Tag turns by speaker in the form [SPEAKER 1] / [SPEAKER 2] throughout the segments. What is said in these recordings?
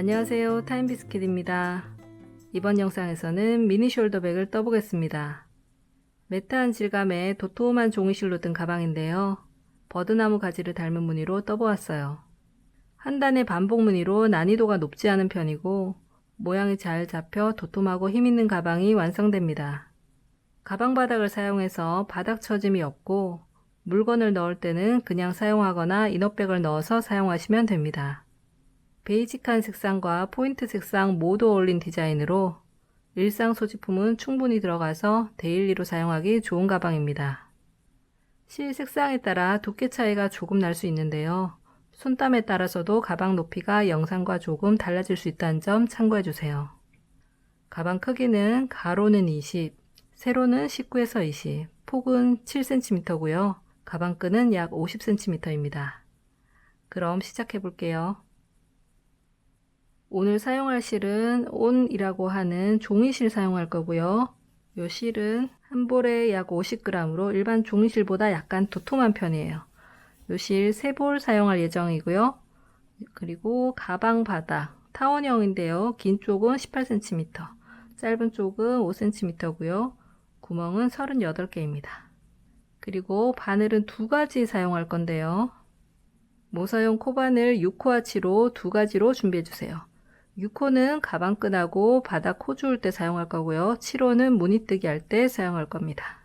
[SPEAKER 1] 안녕하세요. 타임비스킷입니다. 이번 영상에서는 미니 숄더백을 떠보겠습니다. 매트한 질감의 도톰한 종이실로 든 가방인데요. 버드나무 가지를 닮은 무늬로 떠보았어요. 한 단의 반복 무늬로 난이도가 높지 않은 편이고 모양이 잘 잡혀 도톰하고 힘있는 가방이 완성됩니다. 가방 바닥을 사용해서 바닥 처짐이 없고 물건을 넣을 때는 그냥 사용하거나 이너백을 넣어서 사용하시면 됩니다. 베이직한 색상과 포인트 색상 모두 어울린 디자인으로 일상 소지품은 충분히 들어가서 데일리로 사용하기 좋은 가방입니다. 실 색상에 따라 두께 차이가 조금 날 수 있는데요. 손땀에 따라서도 가방 높이가 영상과 조금 달라질 수 있다는 점 참고해 주세요. 가방 크기는 가로는 20, 세로는 19에서 20, 폭은 7cm고요. 가방 끈은 약 50cm입니다. 그럼 시작해 볼게요. 오늘 사용할 실은 온이라고 하는 종이실 사용할 거고요. 이 실은 한 볼에 약 50g으로 일반 종이실보다 약간 도톰한 편이에요. 이실세볼 사용할 예정이고요. 그리고 가방 바닥 타원형인데요. 긴 쪽은 18cm, 짧은 쪽은 5cm고요. 구멍은 38개입니다. 그리고 바늘은 두 가지 사용할 건데요. 모사용 코바늘 6호와 7호 두 가지로 준비해 주세요. 6호는 가방끈하고 바닥 코 주울 때 사용할 거고요. 7호는 무늬뜨기 할 때 사용할 겁니다.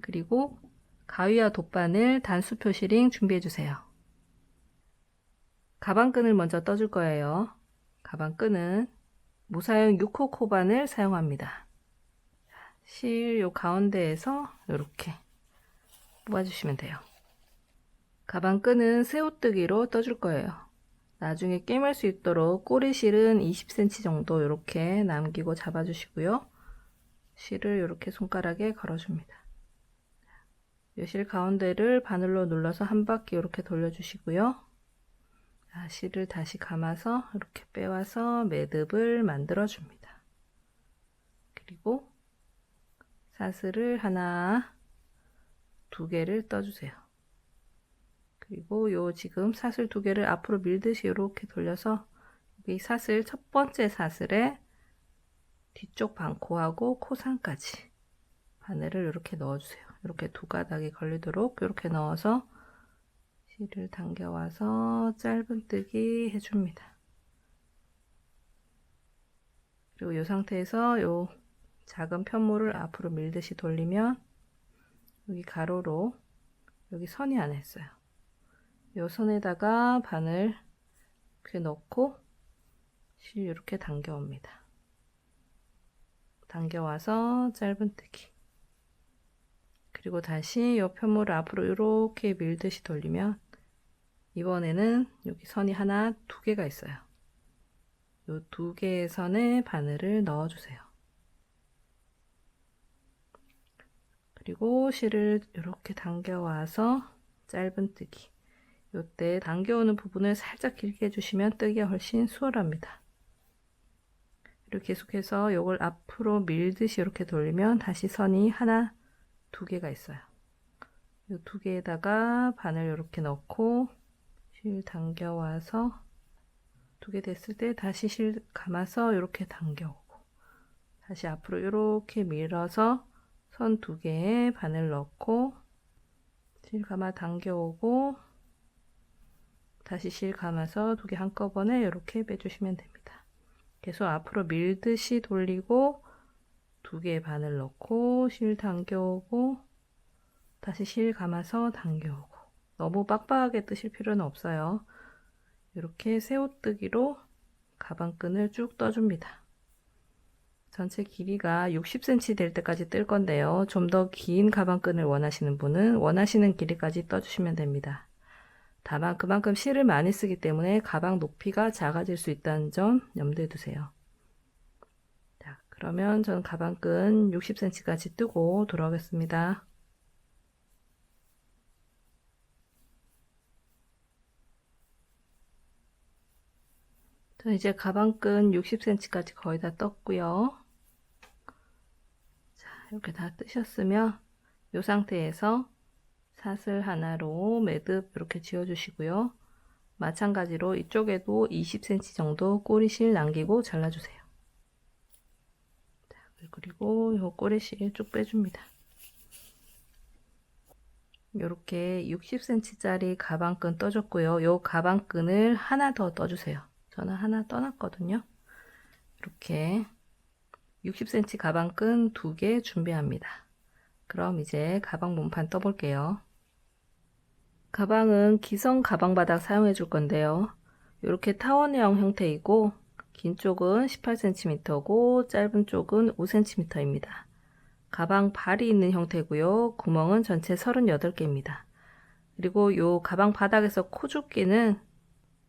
[SPEAKER 1] 그리고 가위와 돗바늘 단수 표시링 준비해 주세요. 가방끈을 먼저 떠줄 거예요. 가방끈은 무사용 6호 코바늘 사용합니다. 실 요 가운데에서 이렇게 뽑아주시면 돼요. 가방끈은 새우뜨기로 떠줄 거예요. 나중에 깨물 수 있도록 꼬리 실은 20cm 정도 이렇게 남기고 잡아주시고요. 실을 이렇게 손가락에 걸어줍니다. 이실 가운데를 바늘로 눌러서 한 바퀴 이렇게 돌려주시고요. 자, 실을 다시 감아서 이렇게 빼와서 매듭을 만들어 줍니다. 그리고 사슬을 하나, 두 개를 떠주세요. 그리고 요 지금 사슬 두 개를 앞으로 밀듯이 이렇게 돌려서 여기 사슬 첫 번째 사슬에 뒤쪽 반코하고 코상까지 바늘을 이렇게 넣어주세요. 이렇게 두 가닥이 걸리도록 이렇게 넣어서 실을 당겨와서 짧은뜨기 해줍니다. 그리고 이 상태에서 요 작은 편물을 앞으로 밀듯이 돌리면 여기 가로로 여기 선이 안 했어요. 이 선에다가 바늘 이렇게 넣고 실 이렇게 당겨옵니다. 당겨와서 짧은뜨기 그리고 다시 이 편물을 앞으로 이렇게 밀듯이 돌리면 이번에는 여기 선이 하나 두 개가 있어요. 이 두 개의 선에 바늘을 넣어주세요. 그리고 실을 이렇게 당겨와서 짧은뜨기 이때 당겨오는 부분을 살짝 길게 해주시면 뜨기가 훨씬 수월합니다. 이렇게 계속해서 이걸 앞으로 밀듯이 이렇게 돌리면 다시 선이 하나, 두 개가 있어요. 이 두 개에다가 바늘 이렇게 넣고 실 당겨와서 두 개 됐을 때 다시 실 감아서 이렇게 당겨오고 다시 앞으로 이렇게 밀어서 선 두 개에 바늘 넣고 실 감아 당겨오고 다시 실 감아서 두 개 한꺼번에 이렇게 빼주시면 됩니다. 계속 앞으로 밀듯이 돌리고 두 개의 바늘 넣고 실 당겨오고 다시 실 감아서 당겨오고 너무 빡빡하게 뜨실 필요는 없어요. 이렇게 새우뜨기로 가방끈을 쭉 떠줍니다. 전체 길이가 60cm 될 때까지 뜰 건데요. 좀 더 긴 가방끈을 원하시는 분은 원하시는 길이까지 떠주시면 됩니다. 다만 그만큼 실을 많이 쓰기 때문에 가방 높이가 작아질 수 있다는 점 염두에 두세요. 자, 그러면 저는 가방끈 60cm까지 뜨고 돌아오겠습니다. 자, 이제 가방끈 60cm까지 거의 다 떴고요. 자, 이렇게 다 뜨셨으면 이 상태에서 사슬 하나로 매듭 이렇게 지어 주시고요. 마찬가지로 이쪽에도 20cm 정도 꼬리실 남기고 잘라주세요. 자, 그리고 요 꼬리실 쭉 빼줍니다. 이렇게 60cm짜리 가방끈 떠줬고요. 요 가방끈을 하나 더 떠주세요. 저는 하나 떠놨거든요. 이렇게 60cm 가방끈 두 개 준비합니다. 그럼 이제 가방 몸판 떠볼게요. 가방은 기성 가방 바닥 사용해 줄 건데요. 이렇게 타원형 형태이고 긴 쪽은 18cm고 짧은 쪽은 5cm입니다. 가방 발이 있는 형태고요. 구멍은 전체 38개입니다. 그리고 요 가방 바닥에서 코죽기는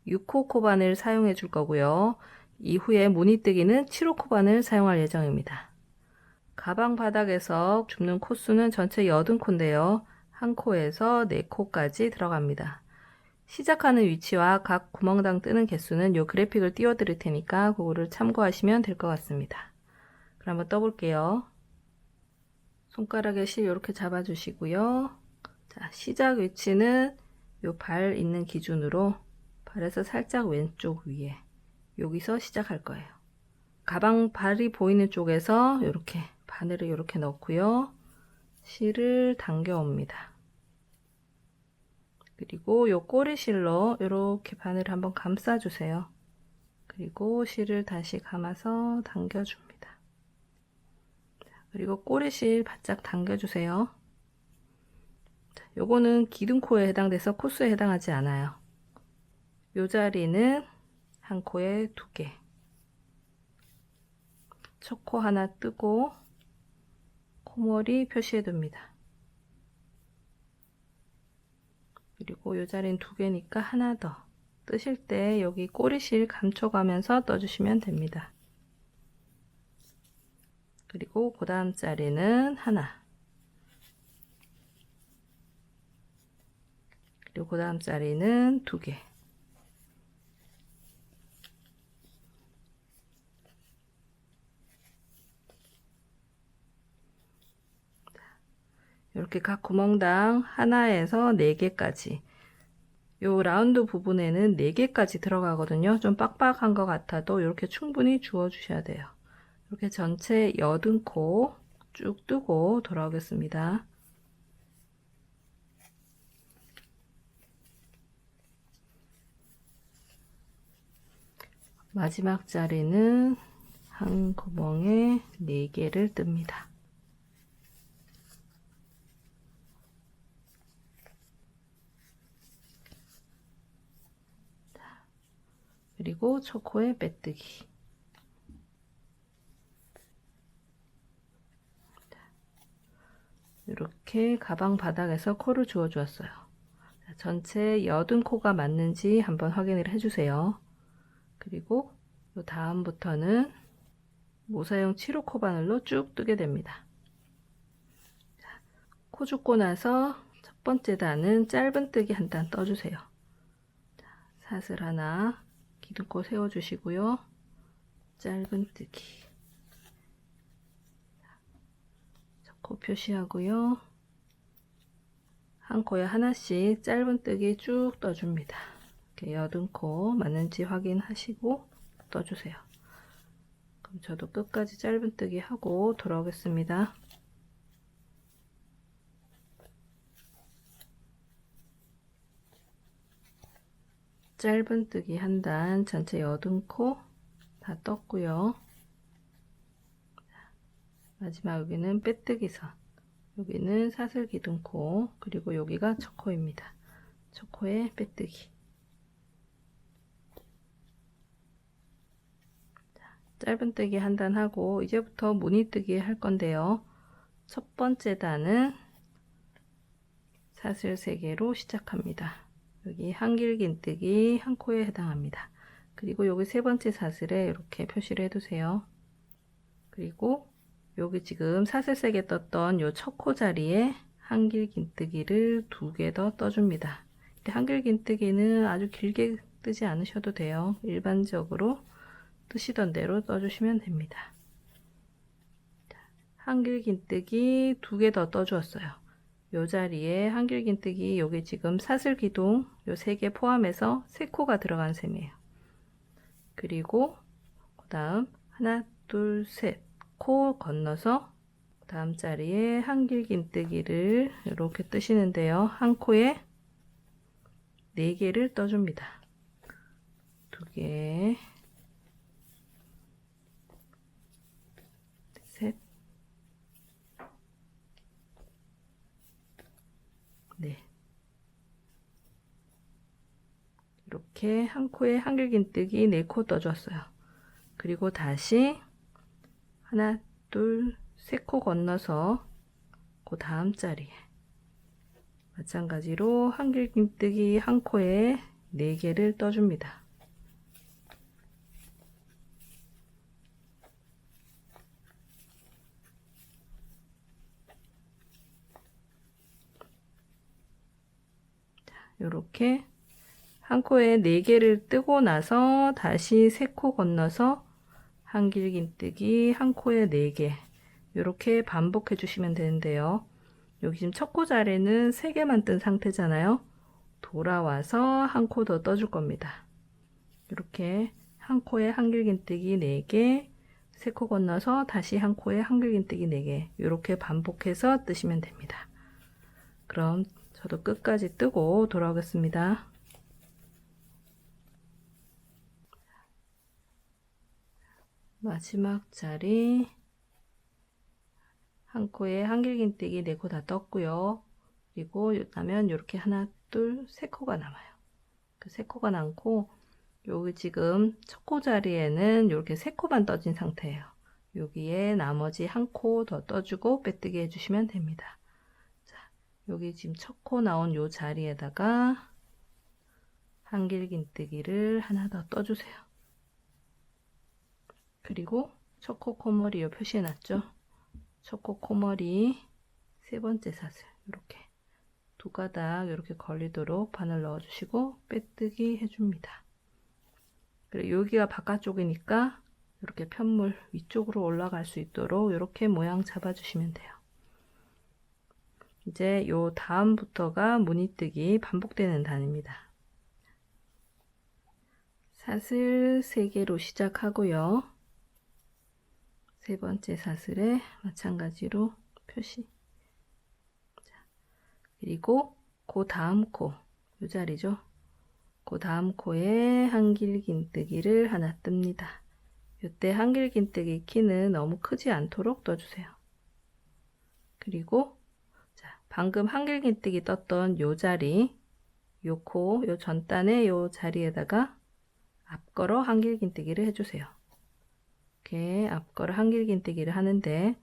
[SPEAKER 1] 6호 코바늘 사용해 줄 거고요. 이후에 무늬뜨기는 7호 코바늘 사용할 예정입니다. 가방 바닥에서 줍는 코수는 전체 80코인데요. 한 코에서 4코까지 들어갑니다. 시작하는 위치와 각 구멍당 뜨는 개수는 요 그래픽을 띄워 드릴 테니까 그거를 참고하시면 될 것 같습니다. 그럼 한번 떠볼게요. 손가락에 실 이렇게 잡아주시고요. 자, 시작 위치는 요 발 있는 기준으로 발에서 살짝 왼쪽 위에 여기서 시작할 거예요. 가방 발이 보이는 쪽에서 이렇게 바늘을 이렇게 넣고요. 실을 당겨 옵니다. 그리고 요 꼬리실로 이렇게 바늘을 한번 감싸 주세요. 그리고 실을 다시 감아서 당겨 줍니다. 그리고 꼬리실 바짝 당겨 주세요. 요거는 기둥코에 해당돼서 코스에 해당하지 않아요. 요 자리는 한 코에 두 개. 첫 코 하나 뜨고 코머리 표시해 둡니다. 그리고 요 자리는 두 개니까 하나 더. 뜨실 때 여기 꼬리실 감춰가면서 떠주시면 됩니다. 그리고 그 다음 자리는 하나. 그리고 그 다음 자리는 두 개. 이렇게 각 구멍당 하나에서 네 개까지 요 라운드 부분에는 4개까지 들어가거든요. 좀 빡빡한 것 같아도 이렇게 충분히 주워 주셔야 돼요. 이렇게 전체 80코 쭉 뜨고 돌아오겠습니다. 마지막 자리는 한 구멍에 4개를 뜹니다. 그리고 초코의 빼뜨기. 이렇게 가방 바닥에서 코를 주워 주었어요. 전체 여든 코가 맞는지 한번 확인을 해주세요. 그리고 요 다음부터는 모사용 7호 코 바늘로 쭉 뜨게 됩니다. 코 줍고 나서 첫 번째 단은 짧은 뜨기 한 단 떠주세요. 사슬 하나 기둥코 세워주시고요. 짧은 뜨기 코 표시하고요. 한 코에 하나씩 짧은 뜨기 쭉 떠줍니다. 이렇게 여든 코 맞는지 확인하시고 떠주세요. 그럼 저도 끝까지 짧은 뜨기 하고 돌아오겠습니다. 짧은 뜨기 한 단 전체 여든 코 다 떴고요. 마지막 여기는 빼뜨기선 여기는 사슬 기둥코 그리고 여기가 첫 코입니다. 첫 코에 빼뜨기 짧은 뜨기 한 단 하고 이제부터 무늬뜨기 할 건데요. 첫 번째 단은 사슬 3개로 시작합니다. 여기 한길긴뜨기 한 코에 해당합니다. 그리고 여기 세 번째 사슬에 이렇게 표시를 해두세요. 그리고 여기 지금 사슬 세게 떴던 요 첫 코 자리에 한길긴뜨기를 두 개 더 떠줍니다. 한길긴뜨기는 아주 길게 뜨지 않으셔도 돼요. 일반적으로 뜨시던 대로 떠주시면 됩니다. 한길긴뜨기 두 개 더 떠주었어요. 요 자리에 한길긴뜨기 여기 지금 사슬기둥 요 세 개 포함해서 세 코가 들어간 셈이에요. 그리고 그 다음 하나 둘 셋 코 건너서 다음 자리에 한길긴뜨기를 이렇게 뜨시는데요. 한 코에 네 개를 떠줍니다. 두 개, 셋, 네. 이렇게 한 코에 한길긴뜨기 네코 떠줬어요. 그리고 다시 하나, 둘, 세 코 건너서 그 다음 자리에 마찬가지로 한길긴뜨기 한 코에 네 개를 떠줍니다. 이렇게 한 코에 네 개를 뜨고 나서 다시 세코 건너서 한 길긴뜨기 한 코에 네개 이렇게 반복해 주시면 되는데요. 여기 지금 첫 코 자리는 세 개만 뜬 상태잖아요. 돌아와서 한 코 더 떠줄 겁니다. 이렇게 한 코에 한길긴뜨기 4개, 세코 건너서 다시 한 코에 한길긴뜨기 4개 이렇게 반복해서 뜨시면 됩니다. 그럼 저도 끝까지 뜨고 돌아오겠습니다. 마지막 자리 한 코에 한길긴뜨기 네코다 떴고요. 그리고 나면 이렇게 하나, 둘, 세 코가 남아요. 그 세 코가 남고 여기 지금 첫 코 자리에는 이렇게 세 코만 떠진 상태예요. 여기에 나머지 한 코 더 떠주고 빼뜨기 해주시면 됩니다. 자, 여기 지금 첫 코 나온 요 자리에다가 한길긴뜨기를 하나 더 떠주세요. 그리고 첫 코 코머리 요 표시해 놨죠? 첫 코 코머리 세 번째 사슬 이렇게 두 가닥 이렇게 걸리도록 바늘 넣어주시고 빼뜨기 해줍니다. 그리고 여기가 바깥쪽이니까 이렇게 편물 위쪽으로 올라갈 수 있도록 이렇게 모양 잡아주시면 돼요. 이제 요 다음부터가 무늬뜨기 반복되는 단입니다. 사슬 3개로 시작하고요. 세 번째 사슬에 마찬가지로 표시 그리고 그 다음 코, 이 자리죠. 그 다음 코에 한길긴뜨기를 하나 뜹니다. 이때 한길긴뜨기 키는 너무 크지 않도록 떠주세요. 그리고 자, 방금 한길긴뜨기 떴던 요 자리, 요 코, 요 전단의 요 자리에다가 앞걸어 한길긴뜨기를 해주세요. 이렇게 앞걸어 한길긴뜨기를 하는데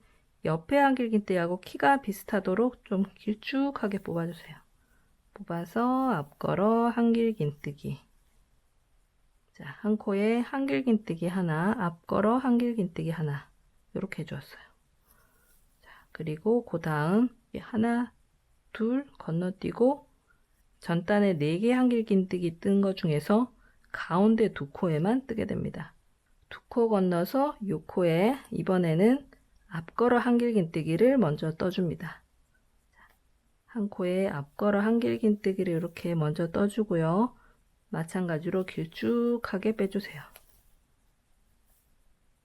[SPEAKER 1] 옆에 한길긴뜨기하고 키가 비슷하도록 좀 길쭉하게 뽑아주세요. 뽑아서 앞걸어 한길긴뜨기 자, 한 코에 한길긴뜨기 하나, 앞걸어 한길긴뜨기 하나 이렇게 해주었어요. 자, 그리고 그 다음 하나, 둘 건너뛰고 전단에 4개 한길긴뜨기 뜬 것 중에서 가운데 두 코에만 뜨게 됩니다. 두 코 건너서 요 코에 이번에는 앞걸어 한길긴뜨기를 먼저 떠줍니다. 한 코에 앞걸어 한길긴뜨기를 이렇게 먼저 떠주고요. 마찬가지로 길쭉하게 빼주세요.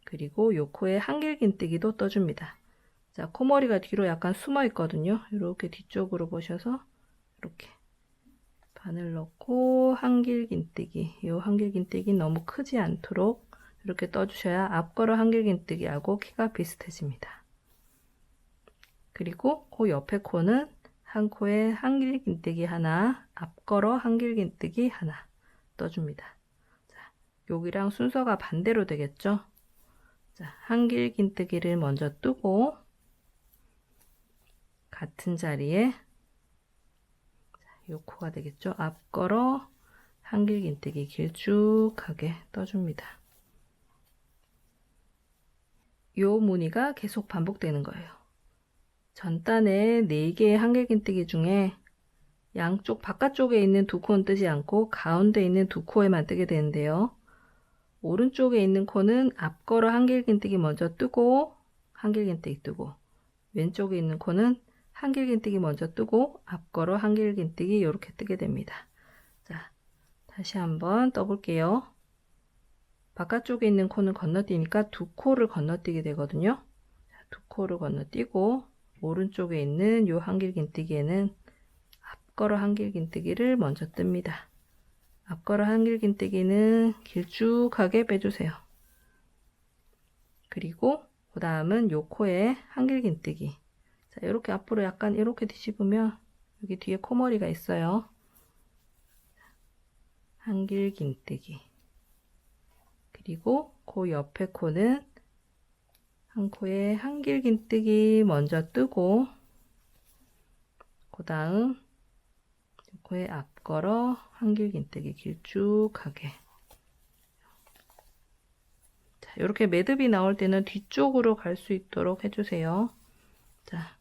[SPEAKER 1] 그리고 요 코에 한길긴뜨기도 떠줍니다. 자, 코머리가 뒤로 약간 숨어 있거든요. 이렇게 뒤쪽으로 보셔서 이렇게 바늘 넣고 한길긴뜨기. 요 한길긴뜨기 너무 크지 않도록 이렇게 떠주셔야 앞걸어 한길긴뜨기하고 키가 비슷해집니다. 그리고 그 옆에 코는 한 코에 한길긴뜨기 하나, 앞걸어 한길긴뜨기 하나 떠줍니다. 자, 여기랑 순서가 반대로 되겠죠? 자, 한길긴뜨기를 먼저 뜨고 같은 자리에 요 코가 되겠죠? 앞걸어 한길긴뜨기 길쭉하게 떠줍니다. 요 무늬가 계속 반복되는 거예요. 전단에 4개의 한길긴뜨기 중에 양쪽 바깥쪽에 있는 두 코는 뜨지 않고 가운데 있는 두 코에만 뜨게 되는데요. 오른쪽에 있는 코는 앞걸어 한길긴뜨기 먼저 뜨고 한길긴뜨기 뜨고 왼쪽에 있는 코는 한길긴뜨기 먼저 뜨고 앞걸어 한길긴뜨기 이렇게 뜨게 됩니다. 자, 다시 한번 떠볼게요. 바깥쪽에 있는 코는 건너뛰니까 두 코를 건너뛰게 되거든요. 자, 두 코를 건너뛰고 오른쪽에 있는 요 한길긴뜨기에는 앞걸어 한길긴뜨기를 먼저 뜹니다. 앞걸어 한길긴뜨기는 길쭉하게 빼주세요. 그리고 그 다음은 요 코에 한길긴뜨기. 자, 이렇게 앞으로 약간 이렇게 뒤집으면 여기 뒤에 코머리가 있어요. 한길긴뜨기. 그리고 그 옆에 코는 한 코에 한길긴뜨기 먼저 뜨고 그 다음 코에 앞걸어 한길긴뜨기 길쭉하게 자, 이렇게 매듭이 나올 때는 뒤쪽으로 갈 수 있도록 해주세요. 자,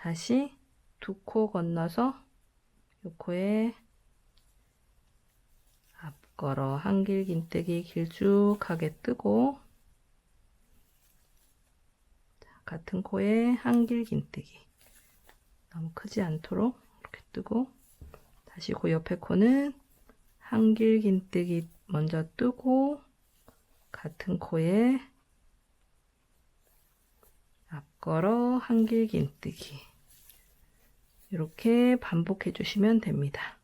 [SPEAKER 1] 다시 두 코 건너서 요 코에 앞걸어 한길 긴뜨기 길쭉하게 뜨고 자, 같은 코에 한길 긴뜨기. 너무 크지 않도록 이렇게 뜨고 다시 그 옆에 코는 한길 긴뜨기 먼저 뜨고 같은 코에 앞걸어 한길 긴뜨기 이렇게 반복해 주시면 됩니다.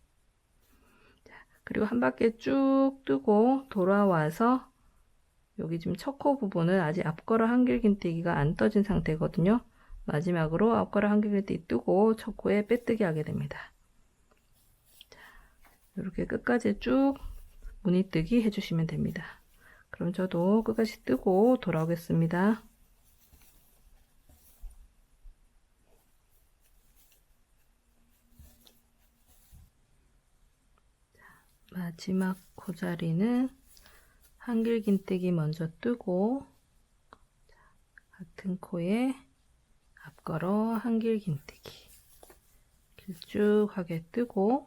[SPEAKER 1] 자, 그리고 한 바퀴 쭉 뜨고 돌아와서 여기 지금 첫코 부분은 아직 앞걸어 한길긴뜨기가 안 떠진 상태거든요. 마지막으로 앞걸어 한길긴뜨기 뜨고 첫 코에 빼뜨기 하게 됩니다. 자, 이렇게 끝까지 쭉 무늬뜨기 해주시면 됩니다. 그럼 저도 끝까지 뜨고 돌아오겠습니다. 마지막 코자리는 한길긴뜨기 먼저 뜨고 같은 코에 앞걸어 한길긴뜨기 길쭉하게 뜨고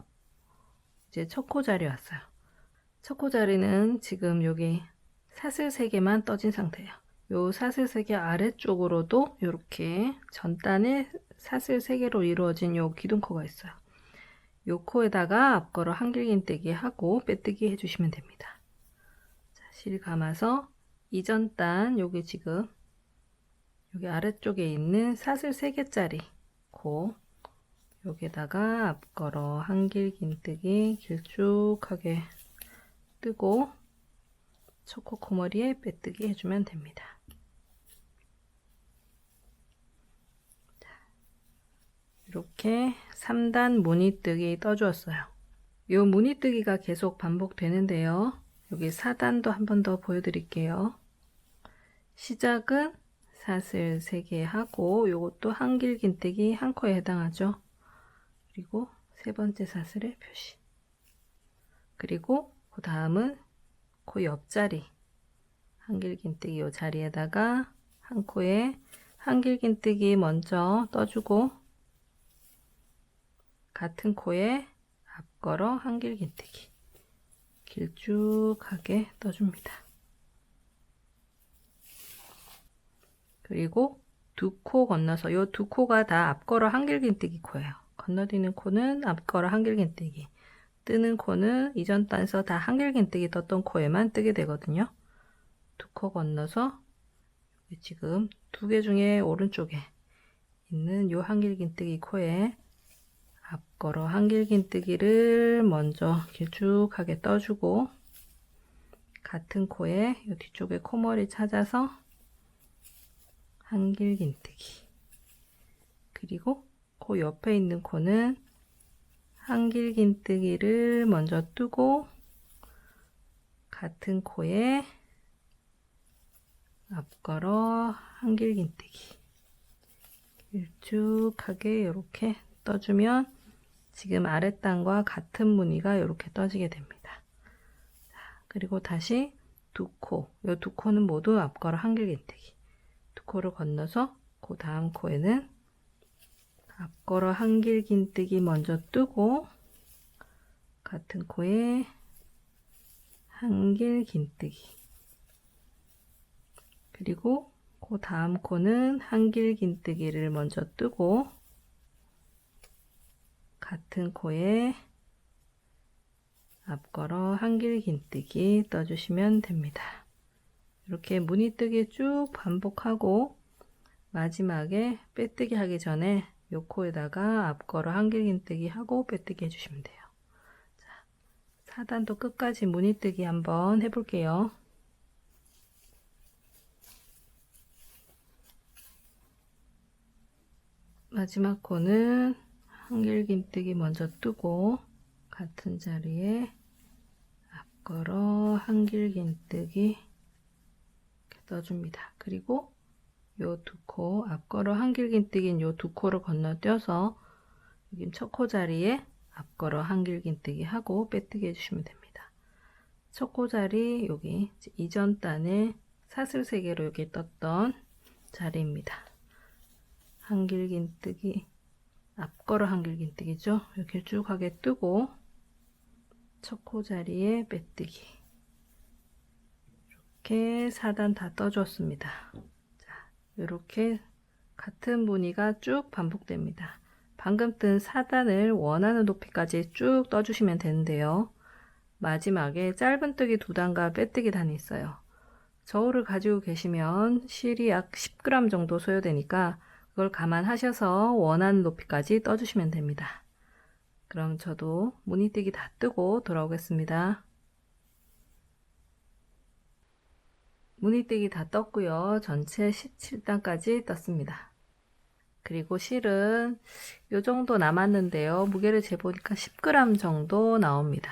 [SPEAKER 1] 이제 첫 코자리 왔어요. 첫 코자리는 지금 여기 사슬 3개만 떠진 상태예요. 요 사슬 3개 아래쪽으로도 이렇게 전단에 사슬 3개로 이루어진 요 기둥코가 있어요. 요 코에다가 앞걸어 한길긴뜨기 하고 빼뜨기 해주시면 됩니다. 자, 실 감아서 이전 단 여기 지금 여기 아래쪽에 있는 사슬 3개짜리 코 여기다가 앞걸어 한길긴뜨기 길쭉하게 뜨고 초코 코머리에 빼뜨기 해주면 됩니다. 이렇게 3단 무늬뜨기 떠주었어요. 이 무늬뜨기가 계속 반복되는데요. 여기 4단도 한 번 더 보여드릴게요. 시작은 사슬 3개 하고 이것도 한길긴뜨기 한 코에 해당하죠. 그리고 세 번째 사슬의 표시. 그리고 그 다음은 그 옆자리 한길긴뜨기 이 자리에다가 한 코에 한길긴뜨기 먼저 떠주고 같은 코에 앞걸어 한길긴뜨기 길쭉하게 떠줍니다. 그리고 두 코 건너서 이 두 코가 다 앞걸어 한길긴뜨기 코예요. 건너뛰는 코는 앞걸어 한길긴뜨기 뜨는 코는 이전 단서 다 한길긴뜨기 떴던 코에만 뜨게 되거든요. 두 코 건너서 지금 두 개 중에 오른쪽에 있는 요 한길긴뜨기 코에 앞걸어 한길긴뜨기를 먼저 길쭉하게 떠주고 같은 코에 이 뒤쪽에 코머리 찾아서 한길긴뜨기. 그리고 그 옆에 있는 코는 한길긴뜨기를 먼저 뜨고 같은 코에 앞걸어 한길긴뜨기. 길쭉하게 이렇게 떠주면 지금 아랫단과 같은 무늬가 이렇게 떠지게 됩니다. 자, 그리고 다시 두 코, 이 두 코는 모두 앞걸어 한길긴뜨기. 두 코를 건너서 그 다음 코에는 앞걸어 한길긴뜨기 먼저 뜨고 같은 코에 한길긴뜨기. 그리고 그코 다음 코는 한길긴뜨기를 먼저 뜨고 같은 코에 앞걸어 한길긴뜨기 떠주시면 됩니다. 이렇게 무늬뜨기 쭉 반복하고 마지막에 빼뜨기 하기 전에 요 코에다가 앞걸어 한길긴뜨기 하고 빼뜨기 해주시면 돼요. 자, 4단도 끝까지 무늬뜨기 한번 해볼게요. 마지막 코는 한길긴뜨기 먼저 뜨고 같은 자리에 앞걸어 한길긴뜨기 떠줍니다. 그리고 요 두 코 앞걸어 한길긴뜨기는 요두 코를 건너뛰어서 여기 첫코 자리에 앞걸어 한길긴뜨기 하고 빼뜨기 해주시면 됩니다. 첫 코 자리 여기 이전 단에 사슬 3개로 여기 떴던 자리입니다. 한길긴뜨기 앞걸어 한길긴뜨기죠. 이렇게 쭉 하게 뜨고 첫 코 자리에 빼뜨기 이렇게 4단 다 떠줬습니다. 자, 이렇게 같은 무늬가 쭉 반복됩니다. 방금 뜬 4단을 원하는 높이까지 쭉 떠주시면 되는데요. 마지막에 짧은뜨기 2단과 빼뜨기 단이 있어요. 저울을 가지고 계시면 실이 약 10g 정도 소요되니까 그걸 감안하셔서 원하는 높이까지 떠주시면 됩니다. 그럼 저도 무늬뜨기 다 뜨고 돌아오겠습니다. 무늬뜨기 다 떴고요. 전체 17단까지 떴습니다. 그리고 실은 이 정도 남았는데요. 무게를 재보니까 10g 정도 나옵니다.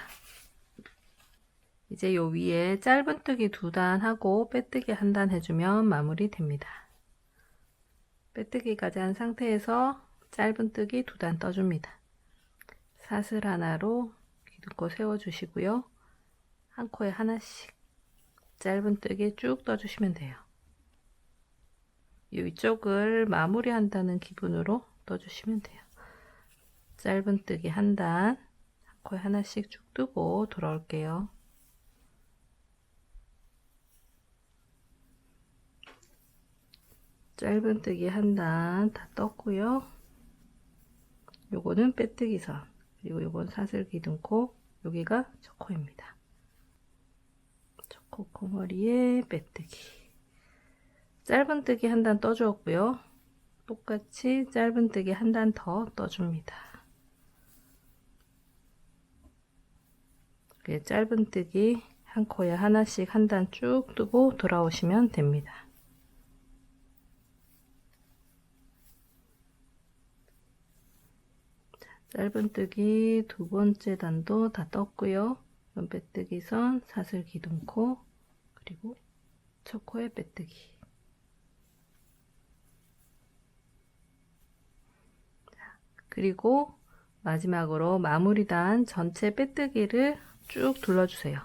[SPEAKER 1] 이제 요 위에 짧은 뜨기 두 단 하고 빼뜨기 한 단 해주면 마무리 됩니다. 빼뜨기까지 한 상태에서 짧은뜨기 두 단 떠줍니다. 사슬 하나로 기둥코 세워주시고요. 한 코에 하나씩 짧은뜨기 쭉 떠주시면 돼요. 이쪽을 마무리한다는 기분으로 떠주시면 돼요. 짧은뜨기 한 단, 한 코에 하나씩 쭉 뜨고 돌아올게요. 짧은뜨기 한 단 다 떴고요. 요거는 빼뜨기선 그리고 요건 사슬 기둥코 여기가 첫코입니다. 첫코 코머리에 빼뜨기 짧은뜨기 한 단 떠주었고요. 똑같이 짧은뜨기 한 단 더 떠줍니다. 짧은뜨기 한 코에 하나씩 한 단 쭉 뜨고 돌아오시면 됩니다. 짧은뜨기 두 번째 단도 다 떴고요. 빼뜨기 선, 사슬 기둥코, 그리고 첫 코에 빼뜨기. 그리고 마지막으로 마무리단 전체 빼뜨기를 쭉 둘러주세요.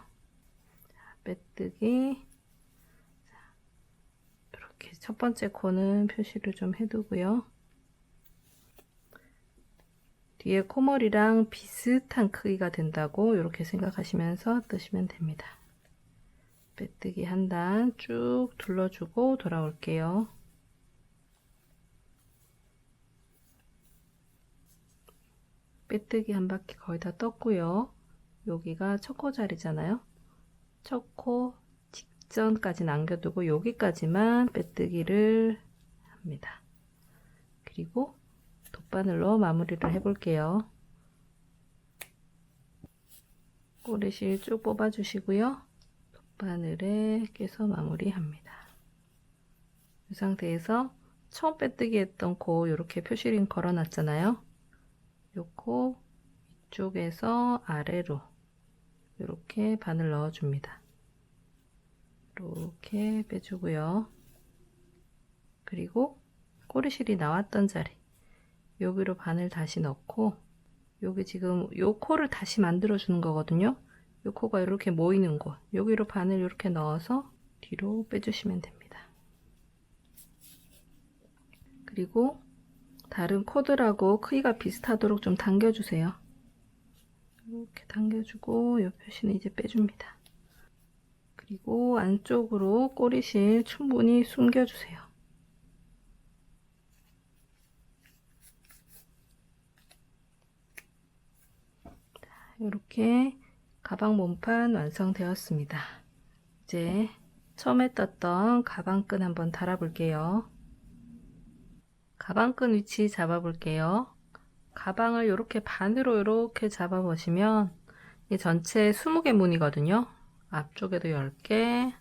[SPEAKER 1] 빼뜨기. 이렇게 첫 번째 코는 표시를 좀 해두고요. 뒤에 코머리랑 비슷한 크기가 된다고 이렇게 생각하시면서 뜨시면 됩니다. 빼뜨기 한 단 쭉 둘러주고 돌아올게요. 빼뜨기 한 바퀴 거의 다 떴고요. 여기가 첫코 자리잖아요. 첫코 직전까지 남겨두고 여기까지만 빼뜨기를 합니다. 그리고 돗바늘로 마무리를 해볼게요. 꼬리실 쭉 뽑아주시고요. 돗바늘에 깨서 마무리합니다. 이 상태에서 처음 빼뜨기 했던 코 이렇게 표시링 걸어놨잖아요. 요코 위쪽에서 아래로 이렇게 바늘 넣어줍니다. 이렇게 빼주고요. 그리고 꼬리실이 나왔던 자리 여기로 바늘 다시 넣고 여기 지금 요 코를 다시 만들어 주는 거거든요. 요 코가 이렇게 모이는 곳. 여기로 바늘 이렇게 넣어서 뒤로 빼주시면 됩니다. 그리고 다른 코들하고 크기가 비슷하도록 좀 당겨주세요. 이렇게 당겨주고 이 표시는 이제 빼줍니다. 그리고 안쪽으로 꼬리실 충분히 숨겨주세요 이렇게 가방 몸판 완성되었습니다. 이제 처음에 떴던 가방끈 한번 달아볼게요. 가방끈 위치 잡아볼게요. 가방을 이렇게 반으로 이렇게 잡아보시면 이 전체 20개 무늬거든요. 앞쪽에도 10개,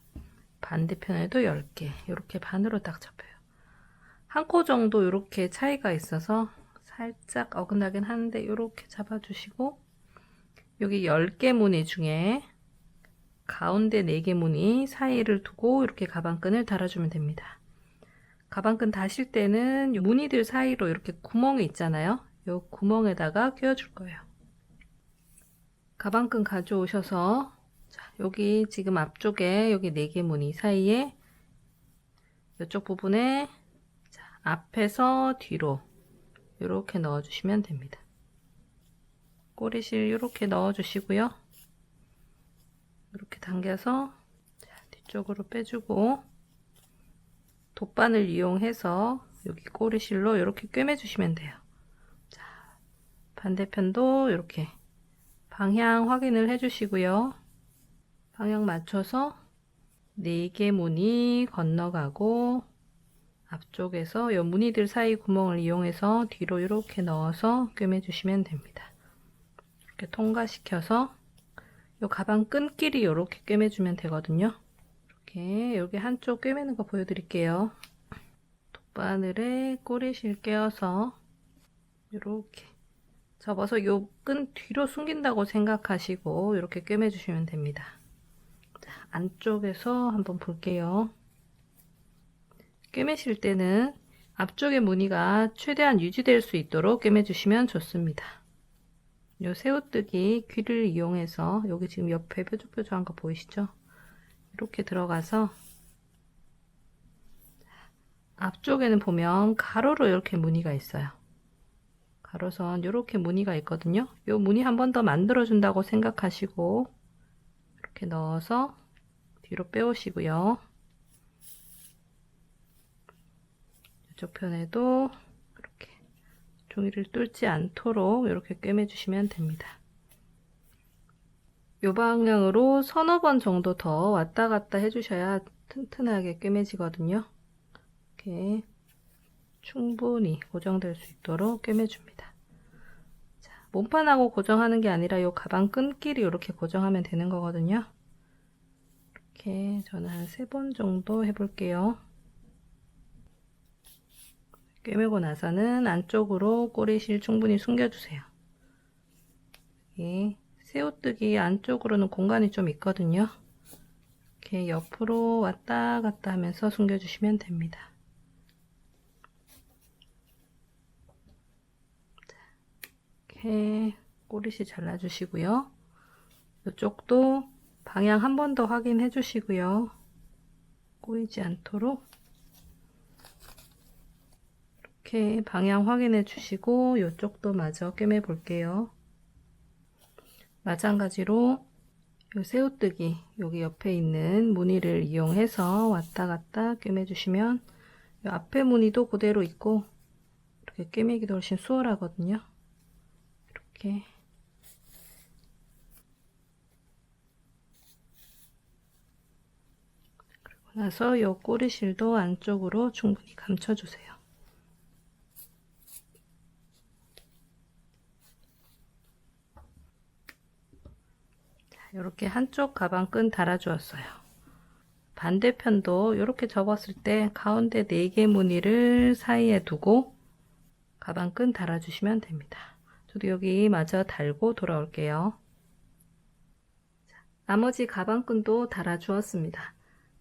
[SPEAKER 1] 반대편에도 10개 이렇게 반으로 딱 잡혀요. 한 코 정도 이렇게 차이가 있어서 살짝 어긋나긴 하는데 이렇게 잡아주시고 여기 10개 무늬 중에 가운데 4개 무늬 사이를 두고 이렇게 가방끈을 달아주면 됩니다. 가방끈 다실 때는 이 무늬들 사이로 이렇게 구멍이 있잖아요. 이 구멍에다가 끼워줄 거예요. 가방끈 가져오셔서 자, 여기 지금 앞쪽에 여기 4개 무늬 사이에 이쪽 부분에 자, 앞에서 뒤로 이렇게 넣어주시면 됩니다. 꼬리실 이렇게 넣어주시고요. 이렇게 당겨서 자, 뒤쪽으로 빼주고 돗바늘 이용해서 여기 꼬리실로 이렇게 꿰매주시면 돼요. 자, 반대편도 이렇게 방향 확인을 해주시고요. 방향 맞춰서 4개 무늬 건너가고 앞쪽에서 이 무늬들 사이 구멍을 이용해서 뒤로 이렇게 넣어서 꿰매주시면 됩니다. 이렇게 통과시켜서 이 가방 끈끼리 이렇게 꿰매주면 되거든요. 이렇게 여기 한쪽 꿰매는 거 보여드릴게요. 돗바늘에 꼬리실 껴서 이렇게 접어서 요끈 뒤로 숨긴다고 생각하시고 이렇게 꿰매주시면 됩니다. 자, 안쪽에서 한번 볼게요. 꿰매실 때는 앞쪽의 무늬가 최대한 유지될 수 있도록 꿰매주시면 좋습니다. 요 새우뜨기 귀를 이용해서 여기 지금 옆에 뾰족뾰족한 거 보이시죠? 이렇게 들어가서 앞쪽에는 보면 가로로 이렇게 무늬가 있어요. 가로선 이렇게 무늬가 있거든요. 요 무늬 한 번 더 만들어 준다고 생각하시고 이렇게 넣어서 뒤로 빼오시고요. 이쪽 편에도 종이를 뚫지 않도록 이렇게 꿰매 주시면 됩니다. 요 방향으로 서너 번 정도 더 왔다 갔다 해주셔야 튼튼하게 꿰매지거든요. 이렇게 충분히 고정될 수 있도록 꿰매줍니다. 자, 몸판하고 고정하는 게 아니라 요 가방 끈끼리 이렇게 고정하면 되는 거거든요. 이렇게 저는 한 세 번 정도 해볼게요. 꿰매고 나서는 안쪽으로 꼬리실 충분히 숨겨주세요. 여기 새우뜨기 안쪽으로는 공간이 좀 있거든요. 이렇게 옆으로 왔다 갔다 하면서 숨겨주시면 됩니다. 이렇게 꼬리실 잘라주시고요. 이쪽도 방향 한 번 더 확인해 주시고요. 꼬이지 않도록 이렇게 방향 확인해 주시고 이쪽도 마저 꿰매 볼게요. 마찬가지로 이 새우뜨기 여기 옆에 있는 무늬를 이용해서 왔다 갔다 꿰매 주시면 이 앞에 무늬도 그대로 있고 이렇게 꿰매기도 훨씬 수월하거든요. 이렇게 그리고 나서 이 꼬리실도 안쪽으로 충분히 감춰주세요. 이렇게 한쪽 가방 끈 달아주었어요. 반대편도 이렇게 접었을 때 가운데 4개 무늬를 사이에 두고 가방 끈 달아주시면 됩니다. 저도 여기 마저 달고 돌아올게요. 자, 나머지 가방끈도 달아주었습니다.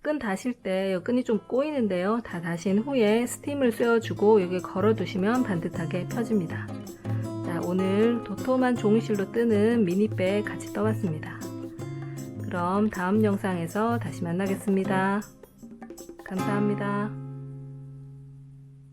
[SPEAKER 1] 끈 다실 때 끈이 좀 꼬이는데요. 다 다신 후에 스팀을 쐬어주고 여기 걸어두시면 반듯하게 펴집니다. 자, 오늘 도톰한 종이실로 뜨는 미니백 같이 떠봤습니다. 그럼 다음 영상에서 다시 만나겠습니다. 감사합니다.